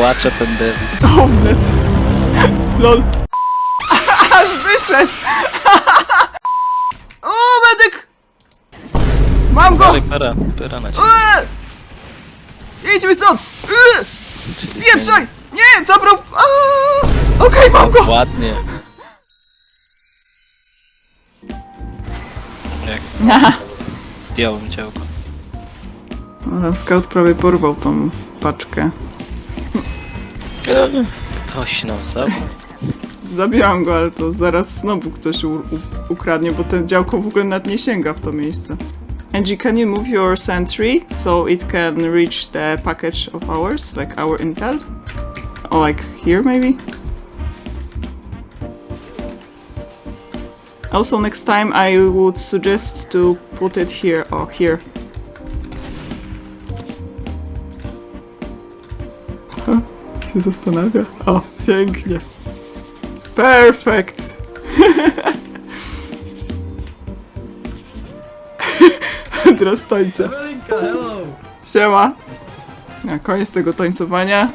płacze ten debil. Omlet. Lol. Aż wyszedł. O, medyk! Mam go! Dalej, para, para na ciebie. Eee! Idźmy stąd! Eee! Spieprzaj! Nie, zabrał... Aaa! Okej, mam go! Ładnie. Jak zdjąłem działko. No, scout prawie porwał tą paczkę. Ktoś nam zabrał. Zabiłam go, ale to zaraz znowu ktoś ukradnie, bo ten działko w ogóle nawet nie sięga w to miejsce. Angie, can you move your sentry so it can reach the package of ours, like our intel? Or like here maybe? Also next time I would suggest to put it here or here. Się zastanawia. O, pięknie. Perfect! Teraz tańce. Siema. Na koniec tego tańcowania.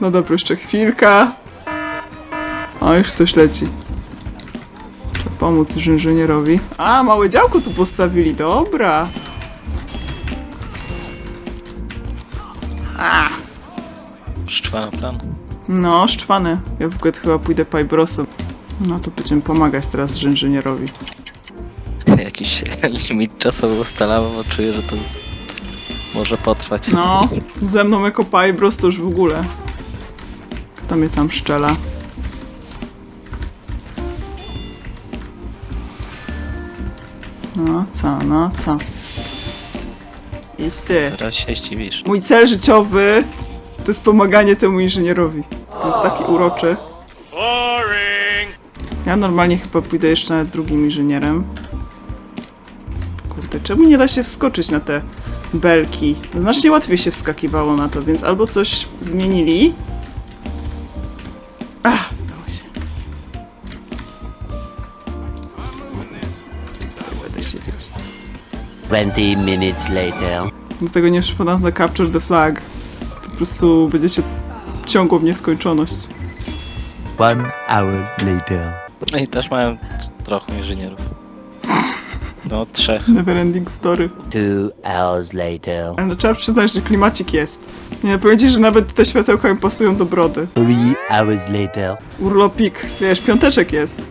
No dobra, jeszcze chwilka. O, już coś leci. Trzeba pomóc inżynierowi. A, małe działko tu postawili, dobra. Plan. no, szczwany. Ja w ogóle chyba pójdę Pibrosem. No to będziemy pomagać teraz inżynierowi. Jakiś limit czasowy ustalamy, bo czuję, że to może potrwać. No, ze mną jako Pybros to już w ogóle. Kto mnie tam szczela? No, co, no, co? Idź ty. Się zdziwisz. Mój cel życiowy to jest pomaganie temu inżynierowi. To jest taki uroczy. Ja normalnie chyba pójdę jeszcze nawet drugim inżynierem. Kurde, czemu nie da się wskoczyć na te belki? Znacznie łatwiej się wskakiwało na to, więc albo coś zmienili. Ach, dało się. Będę siedzieć. 20 minutes later. Dlatego nie przypadam na Capture the Flag. Po prostu będzie się ciągło w nieskończoność. One hour later. No i też mają trochę inżynierów. No, trzech. Neverending story. Two hours later. Ale no, trzeba przyznać, że klimacik jest. Nie, powiem ci, że nawet te światełka mi pasują do brody. Three hours later. Urlopik, wiesz, piąteczek jest.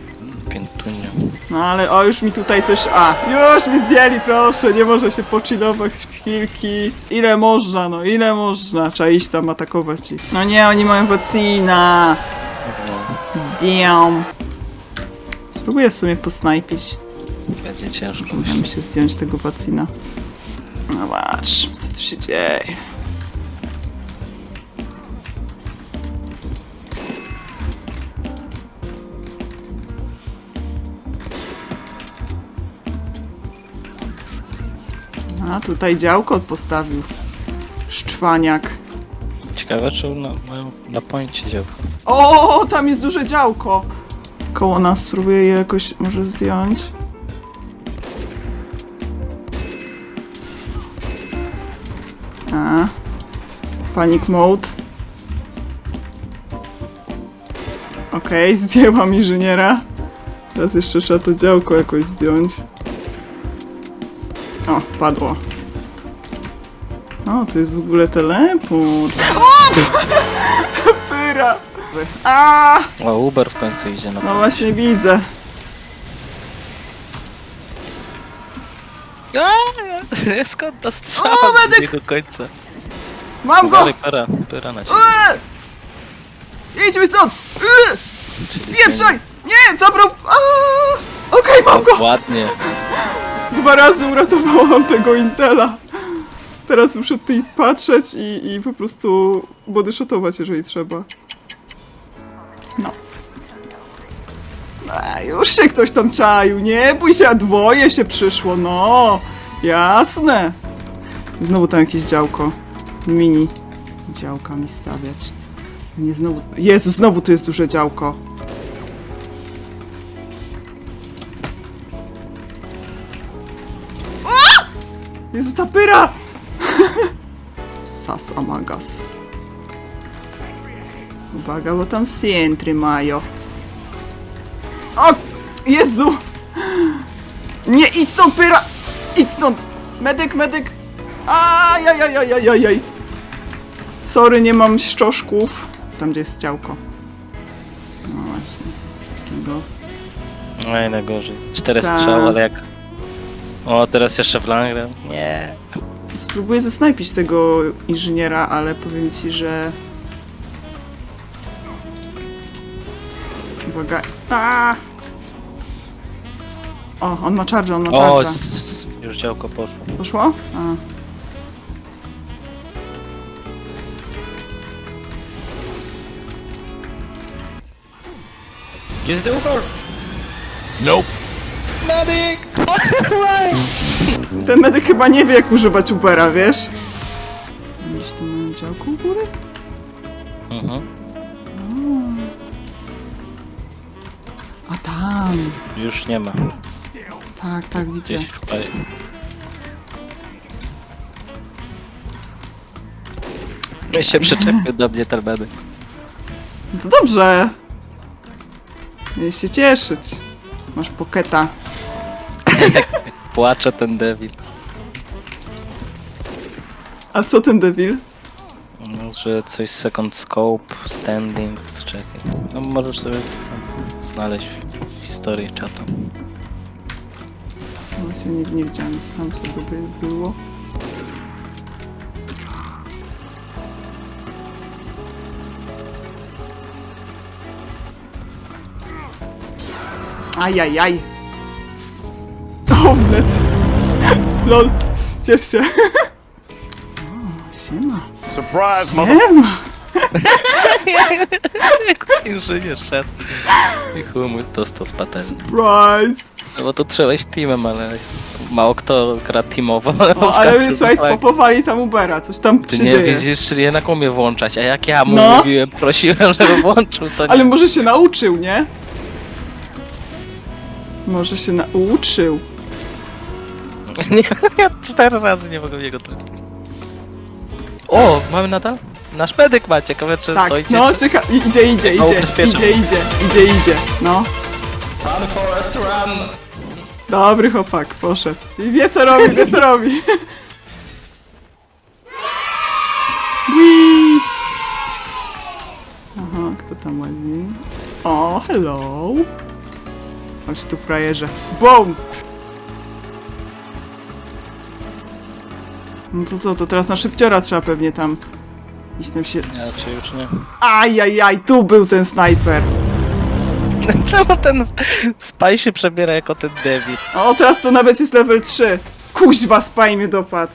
No ale o, już mi tutaj coś... A, już mi zdjęli, proszę, nie może się pochillować chwilki. Ile można, no, ile można? Trzeba iść tam atakować ich. No nie, oni mają wacina. No, Damn. Spróbuję w sumie posnajpić. będzie ciężko. Musimy się zdjąć tego wacina. No zobacz, co tu się dzieje. A tutaj działko postawił. Szczwaniak. Ciekawe, czy na, mają na poincie dział. O, tam jest duże działko. Koło nas spróbuję je jakoś może zdjąć. A. Panic mode. Okej, zdjęłam inżyniera. Teraz jeszcze trzeba to działko jakoś zdjąć. O, padło. O, tu jest w ogóle teleport. O! Pyra! A! O, Uber w końcu idzie na No właśnie widzę. Aaa! Skąd ta strzała? O, medyk! Nie do końca. Mam go! Dalej, para, para na ciebie. Eee! Idźmy stąd! Eee! Spieprzaj! Nie! Zabrał... Aaa! Okej, mam go! Ładnie. Dwa razy uratowałam tego Intela. Teraz muszę tutaj patrzeć i, i po prostu bodyshotować, jeżeli trzeba. No. A, już się ktoś tam czaił, nie bój się, a dwoje się przyszło, no. Jasne. Znowu tam jakieś działko. Mini działka mi stawiać. Nie znowu... Jezu, znowu tu jest duże działko. Jezu, ta pyra! Sas Amagas. Uwaga, bo tam Sientry mają. O! Jezu! Nie, idź stąd, pyra! Idź stąd! Medyk, medyk! Ajajajajajajaj! Sorry, nie mam szczoszków. Tam, gdzie jest ciałko. No właśnie, z takiego... No i najgorzej. Cztery Tak. strzały, ale jak... O, teraz jeszcze w Langrem. Nie. Spróbuję zasnajpić tego inżyniera, ale powiem ci, że... Uwaga. A! O, on ma charge, on ma O, charge. s- już działko poszło. Poszło? A. Jest tyłko! Nope. Medyk! Ten medyk chyba nie wie, jak używać Ubera, wiesz? Gdzieś tu mają działko u góry? Mhm. A tam! Już nie ma. Tak, tak, widzę. Gdzieś. Ja się przyczepił do mnie ten medyk. No to dobrze! Mieli się cieszyć. Masz poketa. Płacze ten debil. A co ten debil? No, że coś second scope, standing, czekaj. No możesz sobie tam znaleźć w historii czatu. Właśnie nie, nie widziałem nic tam, co by było. Ajajaj. O, Lol. Ciesz się. O, siema. Surprise, mother. Siema. Inżynier szedł. I chuj mu dostał z patentu. Surprise. No bo to trzeba teamem, ale mało kto gra teamowo. Ale, O, ale słuchaj, spopowali tam Ubera, coś tam Ty się nie dzieje. widzisz, czyli jednak umie włączać, a jak ja mu No. mówiłem, prosiłem, żeby włączył, to Ale może się nauczył, nie? Może się nauczył. Nie. Ja cztery razy nie mogę w niego trafić. O, mamy nadal? Nasz medyk ma, ciekawe czy Tak, dojdzie. no czy... cieka... i- idzie, idzie, No, idzie, ubezpieczam. idzie, idzie, idzie, idzie, no. Run Forest, run! Dobry chłopak, poszedł. I wie co robi, wie co robi. Whee! Aha, kto tam łazi? O, hello. Chodź tu, frajerze. Boom! No to co, to teraz na szybciora trzeba pewnie tam iść tam się... Ja czy już nie. Ajajaj, tu był ten snajper. Czemu ten spaj się przebiera jako ten debil? O, teraz to nawet jest level 3. Kuźwa, spaj mnie dopadł.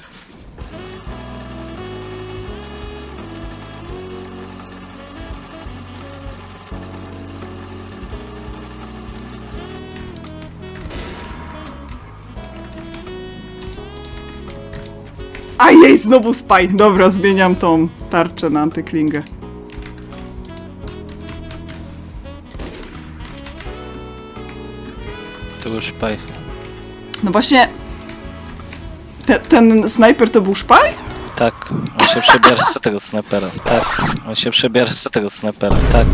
A jej, znowu spaj. Dobra, zmieniam tą tarczę na antyklingę. To już spaj. No właśnie... Te, ten snajper to był szpaj? Tak, on się przebiera z tego snajpera. Tak, on się przebiera z tego snajpera. Tak,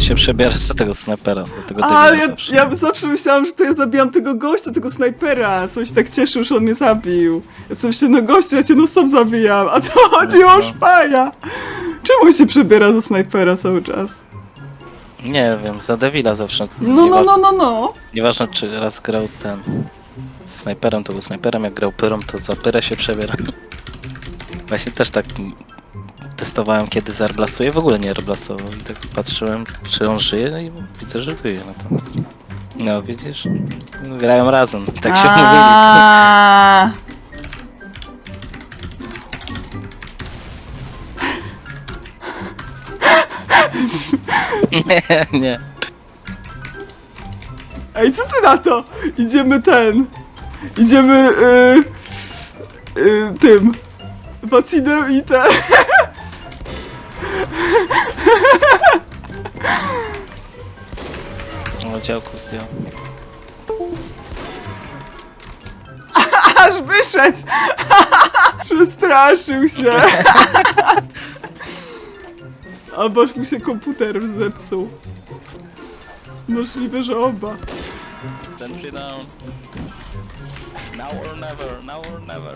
on się przebiera z tego snajpera. Do tego debila ja, zawsze. ja zawsze myślałam, że to ja zabijam tego gościa, tego snajpera. Co się tak cieszył, że on mnie zabił. Ja sobie myślę, no gościu, ja cię no sam zabijam. A to chodzi o No. szpaja. Czemu się przebiera za snajpera cały czas? Nie wiem, za Devila zawsze. No, no, Niewa- no, no, no. Nieważne czy raz grał ten snajperem, to był snajperem, jak grał pyrą, to za pyrę się przebiera. Właśnie też tak testowałem kiedy zaerblastuje, w ogóle nie erblastował i tak patrzyłem, czy on żyje, no i widzę, że żyje, no to... No widzisz, grają razem, tak się mówili. A. Nie, nie. Ej, co ty na to? Idziemy ten. Idziemy y, y, tym. Wacinem i ten. O, działku zdjął. Aż wyszedł! Przestraszył się! Albo aż mu się komputer zepsuł. Możliwe, że oba. Sentry down. Now or never, now or never.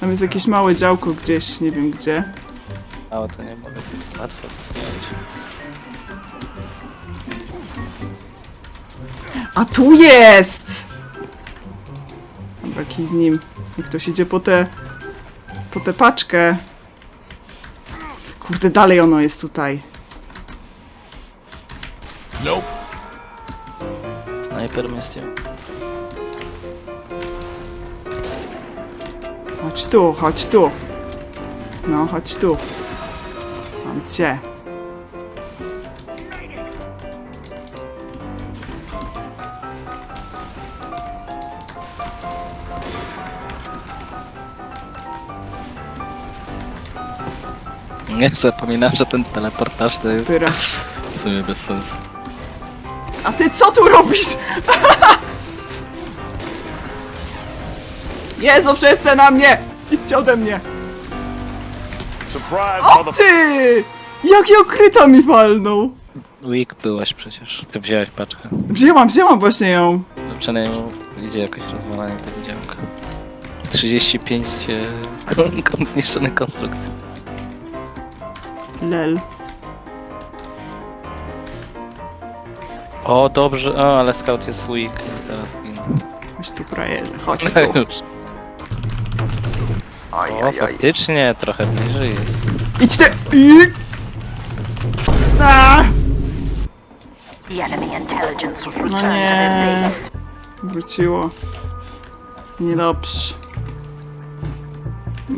Tam jest jakieś małe działko gdzieś, nie wiem gdzie. Mało to nie mogę łatwo zdjąć. A tu jest! Dobra, kij z nim. Jak ktoś idzie po tę... po tę paczkę. Kurde, dalej ono jest tutaj. Nope. Snajper zdjął. Chodź tu, chodź tu. No, chodź tu. Mam cię. Nie zapominam, że ten teleportaż to jest Pyra. w sumie bez sensu. A ty co tu robisz? Jezu, przestań na mnie! Idźcie ode mnie! Surprise, O mother. ty! Jaki okryta mi walnął! Week byłaś przecież. Ty wziąłeś paczkę. Wzięłam, wzięłam właśnie ją. No przynajmniej idzie jakoś rozwalanie tego działka. 35 e, kon- kon- zniszczonych konstrukcji. Lel. O, dobrze. O, ale scout jest weak. Zaraz ginę. Chodź tu, frajerze, chodź No tu. już. O, faktycznie trochę bliżej jest. Idź ty! I... A! The enemy intelligence was No returned to their nie. base. Wróciło. Niedobrze.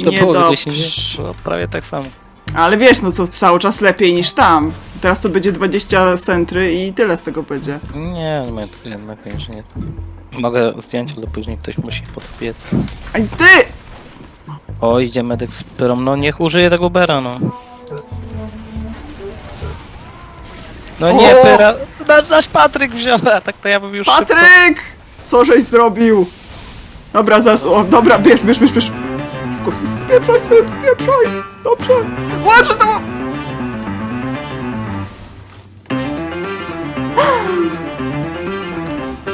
To było gdzieś. Niedobrze. Było prawie tak samo. Ale wiesz, no to cały czas lepiej niż tam. Teraz to będzie 20 centry i tyle z tego będzie. Nie, nie ma tylko jednak nie. Mogę zdjąć, ale później ktoś musi podbiec. Aj ty! O, idzie medyk z pyrą. No niech użyje tego bera, no. No nie, O! pyra. Nasz, nasz Patryk wziął, a tak to ja bym już szybko... Patryk! Co żeś zrobił? Dobra, zas... O, dobra, bierz, bierz, bierz, bierz. Szybko, Spieprzaj, spieprzaj. Dobrze. To!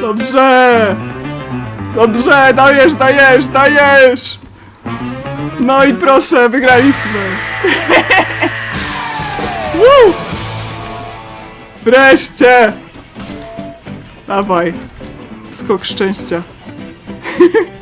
Dobrze! Dobrze, dajesz, dajesz, dajesz! No i proszę, wygraliśmy! Woo! Wreszcie! Dawaj. Skok szczęścia.